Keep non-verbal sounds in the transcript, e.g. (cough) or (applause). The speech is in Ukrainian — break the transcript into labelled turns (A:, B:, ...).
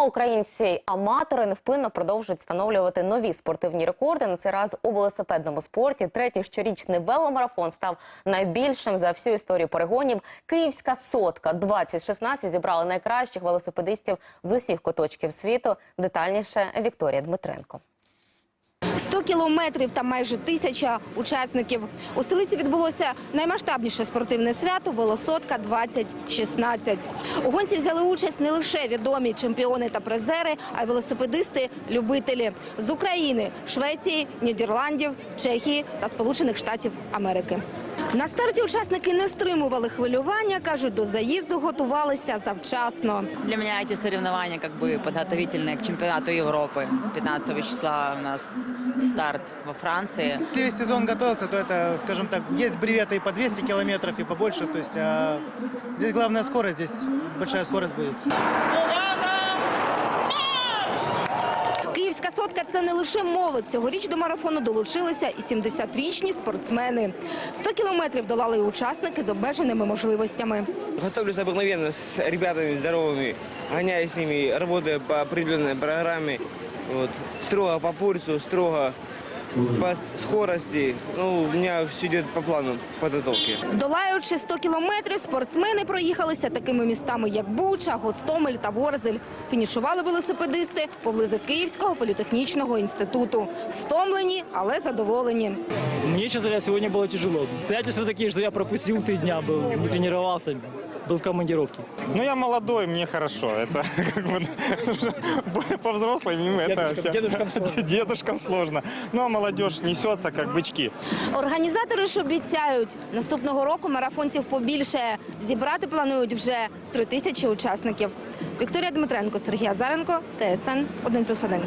A: а українці-аматори невпинно продовжують встановлювати нові спортивні рекорди. На цей раз у велосипедному спорті. Третій щорічний веломарафон став найбільшим за всю історію перегонів. Київська сотка 2016 зібрала найкращих велосипедистів з усіх куточків світу. Детальніше Вікторія Дмитренко.
B: 100 кілометрів та майже тисяча учасників. У столиці відбулося наймасштабніше спортивне свято Велосотка 2016 У гонці взяли участь не лише відомі чемпіони та призери, а й велосипедисти-любителі з України, Швеції, Нідерландів, Чехії та Сполучених Штатів Америки. На старті учасники не стримували хвилювання, кажуть, до заїзду готувалися завчасно.
C: Для меня эти соревнования как бы подготовительные к чемпионату Европы. 15 числа у нас старт во Франции.
D: Ты весь сезон готовился, то это, скажем так, есть бреветы и по 200 километров, и побольше. То есть а здесь главная скорость, здесь большая скорость будет.
B: Київська Сотка це не лише молодь. Цьогоріч до марафону долучилися і 70-річні спортсмени. 100 кілометрів долали і учасники з обмеженими можливостями.
E: Готовлюся обикновенно з ребятами здоровими, ганяю з ними, працюю по определенной програмі. Строго по пульсу, строго по скорости. Ну, у меня все идет по плану подготовки.
B: Долаючи 100 кілометрів, спортсмени проїхалися такими містами, як Буча, Гостомель та Ворзель. Фінішували велосипедисти поблизу Київського політехнічного інституту. Стомлені, але задоволені.
F: Мне, честно говоря, сегодня было тяжело. Обстоятельства такие, что я пропустил три дня, был, не тренировался, был в командировке.
G: Ну, я молодой, мне хорошо. Это (laughs) как бы по взрослым это
F: Дедушкам-
G: всё-
F: дедушкам сложно. (laughs)
G: Дедушкам сложно. Ну, а молодежь несется, как бычки.
B: Організатори ж обіцяють, наступного року марафонців побільшає. Зібрати планують вже три тисячі учасників. Вікторія Дмитренко, Сергій Азаренко, ТСН 1+,1.